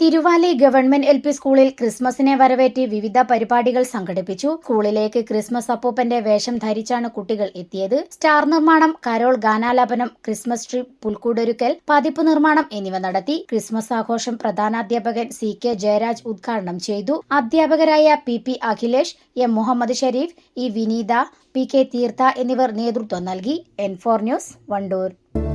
Thiruvali government L P സ്കൂളിൽ ക്രിസ്മസിനെ വരവേറ്റി വിവിധ പരിപാടികൾ സംഘടിപ്പിച്ചു. സ്കൂളിലേക്ക് ക്രിസ്മസ് അപ്പൂപ്പന്റെ വേഷം ധരിച്ചാണ് കുട്ടികൾ എത്തിയത്. സ്റ്റാർ നിർമ്മാണം കരോൾ ഗാനാലാപനം ക്രിസ്മസ് ട്രീ പുൽക്കൂടൊരുക്കൽ പതിപ്പ് നിർമ്മാണം എന്നിവ നടത്തി ക്രിസ്മസ് ആഘോഷം പ്രധാനാധ്യാപകൻ സി കെ ജയരാജ് ഉദ്ഘാടനം ചെയ്തു. അധ്യാപകരായ P P Akhilesh M Muhammad Sharif E Vineetha P K Theertha എന്നിവർ നേതൃത്വം നൽകി. N four news Wandoor.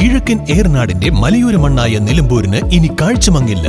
കിഴക്കൻ ഏർനാടിന്റെ മലയോര മണ്ണായ നിലമ്പൂരിന് ഇനി കാഴ്ചമങ്ങില്ല.